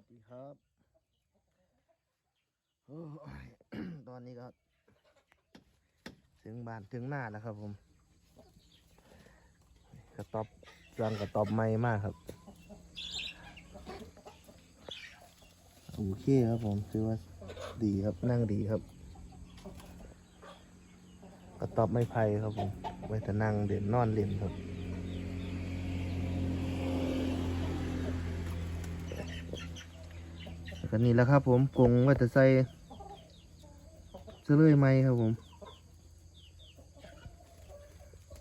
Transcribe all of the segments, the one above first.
วัสดีครับอตอนนี้ก็ ถึงบ้านถึงหน้าแล้วครับผม กระตอบรังกระตอบไม้มากครับ โอเคครับผมถือว่าดีครับนั่งดีครับ กระตอบไม้ไผ่ครับผมไว้แต่นั่งเด่นนอนเล่นครับ แล้ว ก็นี่แหล้วครับ ผมกงว่าจะใส่เสื้อเลยไหมครับผม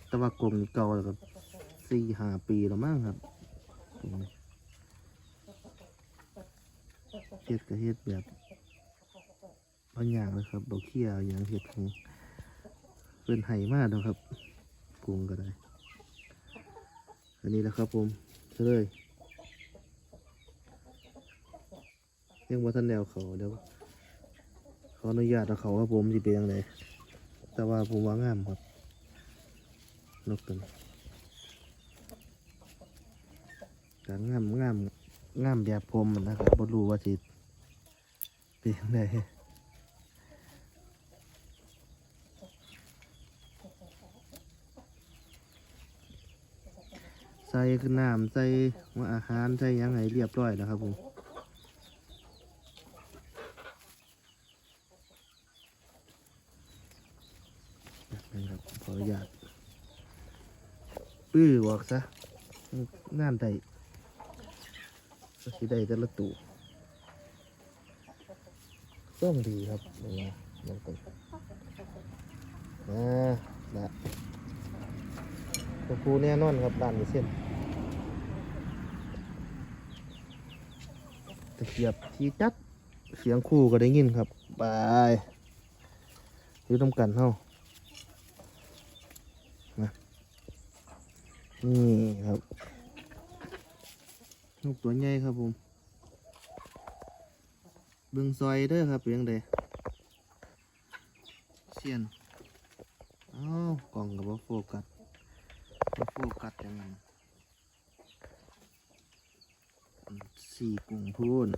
แต่ว่ากงนี่เก่าแล้วครับสี่ห้าปีแล้วมั้งครับเฮ็ดก็เฮ็ดแบบบางอย่างเลยครับดอกเขี้ยอย่างเฮ็ดของเป็นไห่มากแล้วครับกรงก็ได้ อันนี้แหละครับผมเสื้อเลย ยังว่าท่านแนวเขาเดี๋ยวขออนุญาตเอาเขาว่าผมสิเป็นยังไงแต่ว่าผมว่างามครับนกตัวนี้การงามงามงามแบบผมนะครับบ่รู้ว่าสิเป็นยังไงใส่คือน้ำใส่ว่าอาหารใส่ยังไงเรียบร้อยแล้วครับผม นะครับขออนุญาต ปื้อบอกซะงานใดก็สิได้แต่ละตู่ต้องดีครับเวลาลงไปอ่าละตัวผู้แน่นอนครับด้านนี้เส้นตะเกียบที่จัดเสียงคู่ก็ได้ยินครับบายอยู่ต้องกันเฮา นี่ครับลูกตัวใหญ่ครับผมเบิ่งซอยเด้อครับเพียงใดเสียนอ้าวกล่องกับว่าโฟกัสบ่โฟกัสย่างนั้นอืมสี่กุ้งพูน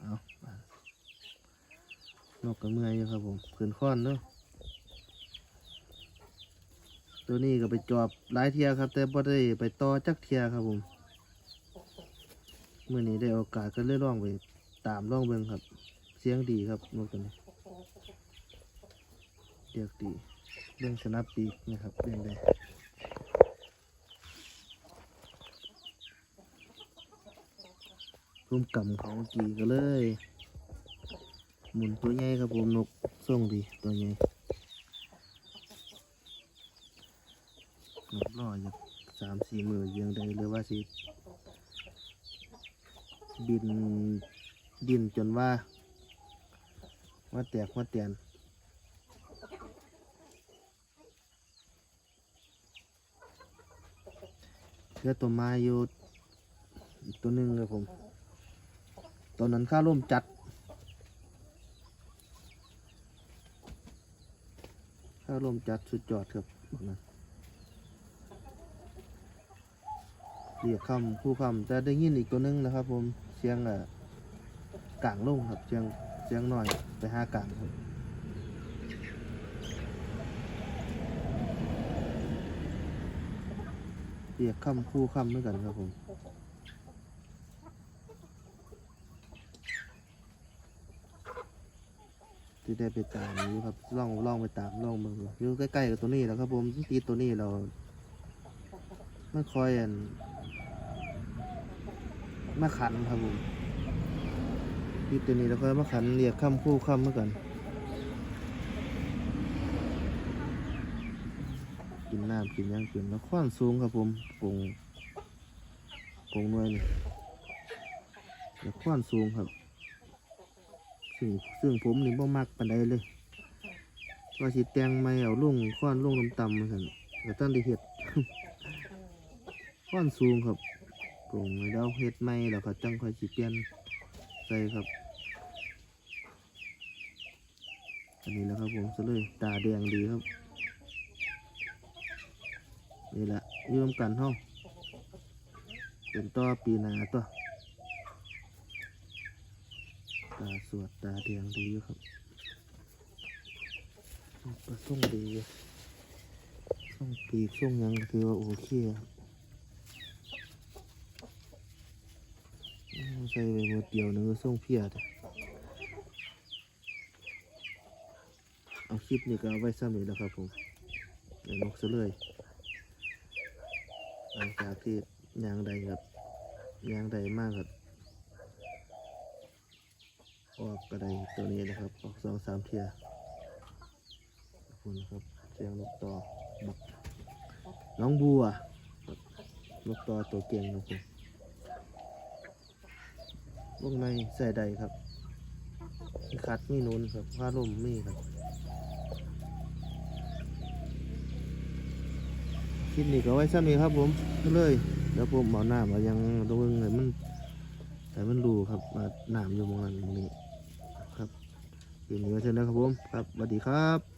เอามานกกระเมื่อยอยู่ครับผมขืนค้อนเนาะ ตัวนี้ก็ไปจอบหลายเทียครับ แต่บ่ได้ไปต่อจักเทียครับผมเมื่อนี้ได้โอกาสก็เลยลองไปตามลองเบิงครับ เสียงดีครับนกตัวนี้เรียกดีเรื่องสนับปีกนะครับเรื่องใดพุ่มกำเขากี่ก็เลย หมุนตัวใหญ่ครับผมนกส่งดีตัวใหญ่ นกรออยู่สามสี่มือยังได้หรือว่าสิบินดินจนว่า ว่าแตกว่าเตียนเพื่อตัวมาอยู่อตัวหนึ่งครับผมตอนนั้นข้าร่มจัดข้าร่มจัดสุดยอดครับบอกนะ เรียกคำคู่คำจะได้ยินอีกตัวหนึงนะครับ ผมเสียงอะกลางลงครับเสียงเสียงหน่อยไปห้ากลางครับเรียกคำคู่คำเหมือนกันครับผมที่ได้ไปตามอยู่ครับล่องล่องไปตามล่องมืออยู่ใกล้ๆกับตัวนี้แล้วครับผมที่ตัวนี้เราไม่ค่อยอัน มาขันครับผมที่ตัวนี้แล้วก็มาขันเรียกคำคู่คำเมื่อกันกินน้ำกินหยังกินแล้วข้อนสูงครับผมปงปงน่วยนี่แล้วข้อนสูงครับ ซึ่งซึ่งผมนี่บ่มักปานใดเลยว่าสิแตงไม่เอาลุ่งข้อนลุ่งต่ำๆมาสั่นก็ตั้งได้เห็ดข้อนสูงครับ ปรุงแล้วเฮ็ดไม่แล้วก็จังค่อยสิเปลี่ยนใส่ครับ อันนี้แล้วครับผมซะเลยตาแดงดีครับ นี่แหละยืมกันห้องเป็นต่อปีนาตัวตาสวดตาแดงดีอยู่ครับประส่งดีอยู่ส่งปีกส่งยังก็ถือว่าโอเคครับอืม ใส่ไปหมดเดียวนึงก็ส่งเพียดเอาคลิปนี้ก็เอาไว้ซ้ำนี้แล้วครับผมเดี๋ยวนกซะเลยหลังจากที่ยางใดครับยางใดมากครับออกกระไดตัวนี้นะครับ ออกสองสามเทียขอบคุณครับเสียงนกต่อบักน้องบัวครับนกต่อตัวเก่งครับผม วงในใส่ใดครับมีคัดมีนุนครับผ้าล่มมีครับคลิปนี้ก็ไว้ซ้ำนี้ครับผมเลยเดี๋ยวผมเอาหน้ำมายังตรงไหนมัน แต่มันรูครับมาน้ำอยู่มองนั้นหมองนี้ครับคลิปนี้ไว้เท่านั้นครับผมครับสวัสดีครับ